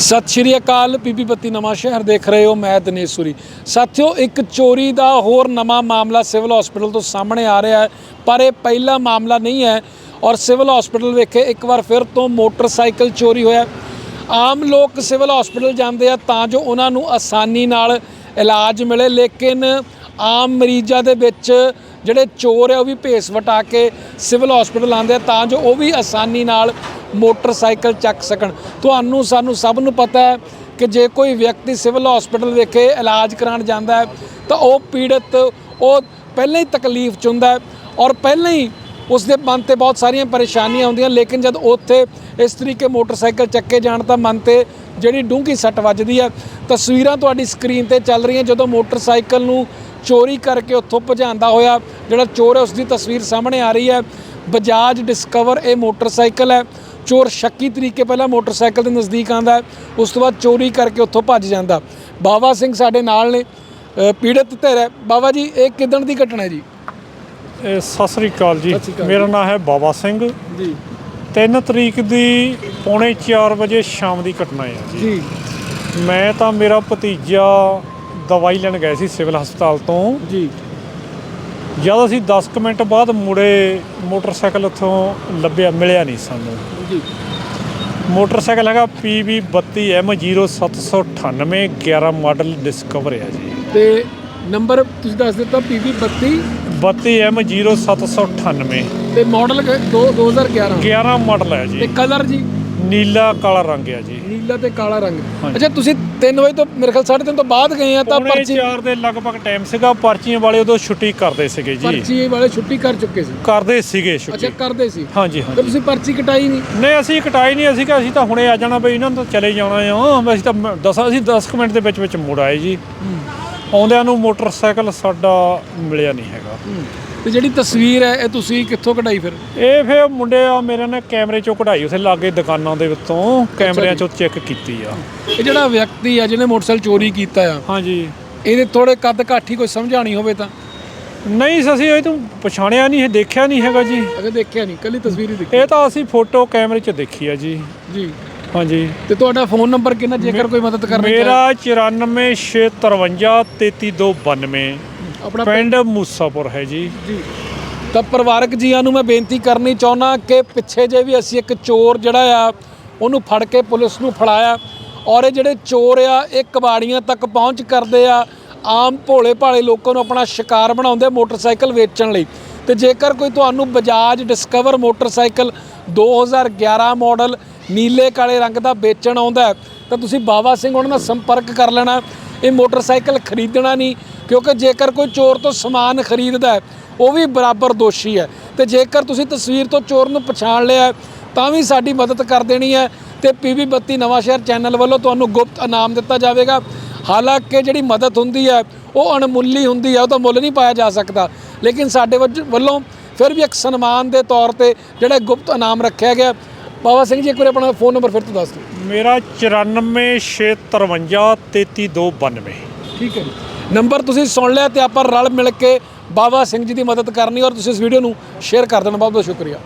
ਸਤਿ ਸ਼੍ਰੀ ਅਕਾਲ ਪੀਪੀ ਬੱਤੀ ਨਵਾਂ ਸ਼ਹਿਰ ਦੇਖ ਰਹੇ ਹੋ, ਮੈਂ ਦਿਨੇਸ਼ ਸੂਰੀ। ਸਾਥਿਓ, ਇੱਕ ਚੋਰੀ ਦਾ ਹੋਰ ਨਵਾਂ ਮਾਮਲਾ ਸਿਵਲ ਹਸਪੀਟਲ ਤੋਂ ਸਾਹਮਣੇ ਆ ਰਿਹਾ ਹੈ, ਪਰ ਇਹ ਪਹਿਲਾ ਮਾਮਲਾ ਨਹੀਂ ਹੈ ਔਰ ਸਿਵਲ ਹਸਪੀਟਲ ਵਿਖੇ ਇੱਕ ਵਾਰ ਫਿਰ ਤੋਂ ਮੋਟਰਸਾਈਕਲ ਚੋਰੀ ਹੋਇਆ। ਆਮ ਲੋਕ ਸਿਵਲ ਹਸਪੀਟਲ ਜਾਂਦੇ ਆ ਤਾਂ ਜੋ ਉਹਨਾਂ ਨੂੰ ਆਸਾਨੀ ਨਾਲ ਇਲਾਜ ਮਿਲੇ, ਲੇਕਿਨ ਆਮ ਮਰੀਜ਼ਾਂ ਦੇ ਵਿੱਚ ਜਿਹੜੇ ਚੋਰ ਆ, ਉਹ ਵੀ ਭੇਸ ਵਟਾ ਕੇ ਸਿਵਲ ਹਸਪੀਟਲ ਆਉਂਦੇ ਆ ਤਾਂ ਜੋ ਉਹ ਵੀ ਆਸਾਨੀ ਨਾਲ ਮੋਟਰਸਾਈਕਲ ਚੱਕ ਸਕਣ। ਤੁਹਾਨੂੰ, ਸਾਨੂੰ ਸਭ ਨੂੰ ਪਤਾ ਹੈ ਕਿ ਜੇ ਕੋਈ ਵਿਅਕਤੀ ਸਿਵਲ ਹਸਪੀਟਲ ਵਿਖੇ ਇਲਾਜ ਕਰਾਉਣ ਜਾਂਦਾ ਹੈ, ਤਾਂ ਉਹ ਪੀੜਤ, ਉਹ ਪਹਿਲਾਂ ਹੀ ਤਕਲੀਫ ਚ ਹੁੰਦਾ ਔਰ ਪਹਿਲਾਂ ਹੀ ਉਸ ਦੇ ਮਨ ਤੇ ਬਹੁਤ ਸਾਰੀਆਂ ਪਰੇਸ਼ਾਨੀਆਂ ਆਉਂਦੀਆਂ ਲੇਕਿਨ ਜਦ ਉੱਥੇ ਇਸ ਤਰੀਕੇ ਮੋਟਰਸਾਈਕਲ ਚੱਕੇ ਜਾਣ ਤਾਂ ਮਨ ਤੇ ਜਿਹੜੀ ਡੂੰਘੀ ਸੱਟ ਵੱਜਦੀ ਹੈ। ਤਸਵੀਰਾਂ ਤੁਹਾਡੀ ਸਕਰੀਨ ਤੇ ਚੱਲ ਰਹੀਆਂ, ਜਦੋਂ ਮੋਟਰਸਾਈਕਲ ਨੂੰ ਚੋਰੀ ਕਰਕੇ ਉੱਥੋਂ ਭਜਾਉਂਦਾ ਹੋਇਆ ਜਿਹੜਾ ਚੋਰ ਹੈ ਉਸ ਦੀ ਤਸਵੀਰ ਸਾਹਮਣੇ ਆ ਰਹੀ ਹੈ। ਬਜਾਜ ਡਿਸਕਵਰ ਇਹ ਮੋਟਰਸਾਈਕਲ ਹੈ। ਚੋਰ ਸ਼ੱਕੀ ਤਰੀਕੇ ਪਹਿਲਾਂ ਮੋਟਰਸਾਈਕਲ ਦੇ ਨਜ਼ਦੀਕ ਆਂਦਾ ਹੈ ਉਸ ਤੋਂ ਬਾਅਦ ਚੋਰੀ ਕਰਕੇ ਉੱਥੋਂ ਭੱਜ ਜਾਂਦਾ। ਬਾਵਾ ਸਿੰਘ ਸਾਡੇ ਨਾਲ ਨੇ ਪੀੜਤ ਧਿਰ ਹੈ। ਬਾਬਾ ਜੀ ਇਹ ਕਿਦਣ ਦੀ ਘਟਨਾ ਹੈ ਜੀ? ਸਤਿ ਸ੍ਰੀ ਅਕਾਲ ਜੀ। ਮੇਰਾ ਨਾਮ ਹੈ ਬਾਬਾ ਸਿੰਘ। ਜੀ। 3 ਤਰੀਕ ਦੀ ਪੌਣੇ 4 ਵਜੇ ਸ਼ਾਮ ਦੀ ਘਟਨਾ ਹੈ ਜੀ। ਮੈਂ ਤਾਂ ਮੇਰਾ ਭਤੀਜਾ ਦਵਾਈ ਲੈਣ ਗਏ ਸੀ ਸਿਵਲ ਹਸਪਤਾਲ ਤੋਂ। ਜੀ। ਜਦ ਅਸੀਂ 10 ਕੁ ਮਿੰਟ ਬਾਅਦ ਮੁੜੇ ਮੋਟਰਸਾਈਕਲ ਉੱਥੋਂ ਲੱਭਿਆ ਮਿਲਿਆ ਨਹੀਂ ਸਾਨੂੰ। ਜੀ। ਮੋਟਰਸਾਈਕਲ ਹੈਗਾ PB 32M0798 11 ਮਾਡਲ ਡਿਸਕਵਰ ਹੈ ਜੀ। ਤੇ ਨੰਬਰ ਤੁਸੀਂ ਦੱਸ ਦਿੱਤਾ PV 32 32M0798 ਤੇ ਮਾਡਲ 2011 11 ਮਾਡਲ ਹੈ ਤੇ ਜੀ ਕਲਰ ਜੀ? ਨੀਲਾ ਕਾਲਾ ਰੰਗ ਹੈ ਜੀ। ਨੀਲਾ ਤੇ ਕਾਲਾ ਰੰਗ। ਅੱਛਾ ਤੁਸੀਂ 3 ਵਜੇ ਤੋਂ ਮੇਰੇ ਖਿਆਲ 3:30 ਤੋਂ ਬਾਅਦ ਗਏ ਆ ਤਾਂ ਪਰਚੀ ਚਾਰ ਦੇ ਲਗਭਗ ਟਾਈਮ ਸੀਗਾ ਪਰਚੀਆਂ ਵਾਲੇ ਉਦੋਂ ਛੁੱਟੀ ਕਰਦੇ ਸੀਗੇ ਜੀ। ਪਰਚੀ ਵਾਲੇ ਛੁੱਟੀ ਕਰ ਚੁੱਕੇ ਸੀ? ਕਰਦੇ ਸੀਗੇ ਅੱਛਾ ਛੁੱਟੀ ਕਰਦੇ ਸੀ? ਹਾਂਜੀ ਹਾਂਜੀ। ਤੁਸੀਂ ਪਰਚੀ ਕਟਾਈ ਨਹੀਂ? ਨਹੀਂ ਅਸੀਂ ਕਟਾਈ ਨਹੀਂ ਅਸੀਂ ਕਿ ਅਸੀਂ ਤਾਂ ਹੁਣੇ ਆ ਜਾਣਾ ਬਈ ਇਹਨਾਂ ਤਾਂ ਚਲੇ ਜਾਣਾ ਆ। ਅਸੀਂ ਤਾਂ 10 ਅਸੀਂ 10 ਮਿੰਟ ਦੇ ਵਿੱਚ ਵਿੱਚ ਮੁੜ ਆਏ ਜੀ। ਆਉਂਦਿਆਂ ਨੂੰ ਮੋਟਰਸਾਈਕਲ ਸਾਡਾ ਮਿਲਿਆ ਨਹੀਂ ਹੈਗਾ। ਤੇ ਜਿਹੜੀ ਤਸਵੀਰ ਹੈ ਇਹ ਤੁਸੀਂ ਕਿੱਥੋਂ ਕਢਾਈ ਫਿਰ? ਇਹ ਫਿਰ ਮੁੰਡੇ ਆ ਮੇਰੇ ਨੇ ਕੈਮਰੇ ਚੋਂ ਕਢਾਈ ਉਥੇ ਲਾਗੇ ਦੁਕਾਨਾਂ ਦੇ ਵਿੱਚੋਂ ਕੈਮਰਿਆਂ। ਚੋਂ ਚੈੱਕ ਕੀਤੀ ਆ। ਇਹ ਜਿਹੜਾ ਵਿਅਕਤੀ ਆ ਜਿਹਨੇ ਮੋਟਰਸਾਈਕਲ ਚੋਰੀ ਕੀਤਾ ਆ ਹਾਂਜੀ। ਇਹਦੇ ਥੋੜੇ ਕੱਦ ਕਾਠੀ ਕੋਈ ਸਮਝਾਣੀ ਹੋਵੇ ਤਾਂ? ਨਹੀਂ ਅਸੀਂ ਇਹ ਤੋਂ ਪਛਾਣਿਆ ਨਹੀਂ ਇਹ ਦੇਖਿਆ ਨਹੀਂ ਹੈਗਾ ਜੀ। ਅਗਰ ਦੇਖਿਆ ਨਹੀਂ ਕੱਲੀ ਤਸਵੀਰ ਹੀ ਦੇਖੀ। ਇਹ ਤਾਂ ਅਸੀਂ ਫੋਟੋ ਕੈਮਰੇ 'ਚ ਦੇਖੀ ਆ ਜੀ। ਜੀ। ਹਾਂਜੀ। ਤੇ ਤੁਹਾਡਾ ਫੋਨ ਨੰਬਰ ਕਿੰਨਾ ਜੇਕਰ ਕੋਈ ਮਦਦ ਕਰਨੀ ਮੇਰਾ 9465533292 ਆਪਣਾ ਪਿੰਡ ਮੂਸਾਪੁਰ ਹੈ ਜੀ। ਜੀ। ਤਾਂ ਪਰਿਵਾਰਕ ਜੀਆਂ ਨੂੰ ਮੈਂ ਬੇਨਤੀ ਕਰਨੀ ਚਾਹੁੰਦਾ ਕਿ ਪਿੱਛੇ ਜੇ ਵੀ ਅਸੀਂ ਇੱਕ ਚੋਰ ਜਿਹੜਾ ਆ ਉਹਨੂੰ ਫੜ ਕੇ ਪੁਲਿਸ ਨੂੰ ਫੜਾਇਆ ਔਰ ਇਹ ਜਿਹੜੇ ਚੋਰ ਆ ਇਹ ਕਬਾੜੀਆਂ ਤੱਕ ਪਹੁੰਚ ਕਰਦੇ ਆ ਆਮ ਭੋਲੇ ਭਾਲੇ ਲੋਕਾਂ ਨੂੰ ਆਪਣਾ ਸ਼ਿਕਾਰ ਬਣਾਉਂਦੇ ਮੋਟਰਸਾਈਕਲ ਵੇਚਣ ਲਈ। ਤੇ ਜੇਕਰ ਕੋਈ ਤੁਹਾਨੂੰ ਬਜਾਜ ਡਿਸਕਵਰ ਮੋਟਰਸਾਈਕਲ 2011 ਮਾਡਲ ਨੀਲੇ ਕਾਲੇ ਰੰਗ ਦਾ ਵੇਚਣ ਆਉਂਦਾ ਤਾਂ ਤੁਸੀਂ ਬਾਵਾ ਸਿੰਘ ਉਹਨਾਂ ਨਾਲ ਸੰਪਰਕ ਕਰ ਲੈਣਾ ਇਹ ਮੋਟਰਸਾਈਕਲ ਖਰੀਦਣਾ ਨਹੀਂ, ਕਿਉਂਕਿ ਜੇਕਰ ਕੋਈ ਚੋਰ ਤੋਂ ਸਮਾਨ ਖਰੀਦਦਾ ਉਹ ਵੀ ਬਰਾਬਰ ਦੋਸ਼ੀ ਹੈ। ਤੇ ਜੇਕਰ ਤੁਸੀਂ ਤਸਵੀਰ ਤੋਂ ਚੋਰ ਨੂੰ ਪਛਾਣ ਲਿਆ ਤਾਂ ਵੀ ਸਾਡੀ ਮਦਦ ਕਰ ਦੇਣੀ ਹੈ। ਤੇ ਪੀਵੀ 32 ਨਵਾਂ ਸ਼ਹਿਰ ਚੈਨਲ ਵੱਲੋਂ ਤੁਹਾਨੂੰ ਗੁਪਤ ਇਨਾਮ ਦਿੱਤਾ ਜਾਵੇਗਾ। ਹਾਲਾਂਕਿ ਜਿਹੜੀ ਮਦਦ ਹੁੰਦੀ ਹੈ, ਉਹ ਅਣਮੁੱਲੀ ਹੁੰਦੀ ਹੈ, ਉਹ ਤਾਂ ਮੁੱਲ ਨਹੀਂ ਪਾਇਆ ਜਾ ਸਕਦਾ। ਲੇਕਿਨ ਸਾਡੇ ਵੱਜ- ਵੱਲੋਂ ਫਿਰ ਵੀ ਇੱਕ ਸਨਮਾਨ ਦੇ ਤੌਰ ਤੇ ਜਿਹੜਾ ਗੁਪਤ ਇਨਾਮ ਰੱਖਿਆ ਗਿਆ ਬਾਬਾ ਸਿੰਘ ਜੀ ਇੱਕ ਵਾਰ ਆਪਣਾ ਫੋਨ ਨੰਬਰ ਫਿਰ ਤੋਂ ਦੱਸ ਦਿਓ। ਮੇਰਾ 9465533292 ਠੀਕ ਹੈ ਜੀ। ਨੰਬਰ ਤੁਸੀਂ ਸੁਣ ਲਿਆ ਤੇ ਆਪਾਂ ਰਲ ਮਿਲ ਕੇ ਬਾਬਾ ਸਿੰਘ ਜੀ ਦੀ ਮਦਦ ਕਰਨੀ ਔਰ ਤੁਸੀਂ ਇਸ ਵੀਡੀਓ ਨੂੰ ਸ਼ੇਅਰ ਕਰ ਦੇਣਾ। ਬਹੁਤ ਬਹੁਤ ਸ਼ੁਕਰੀਆ।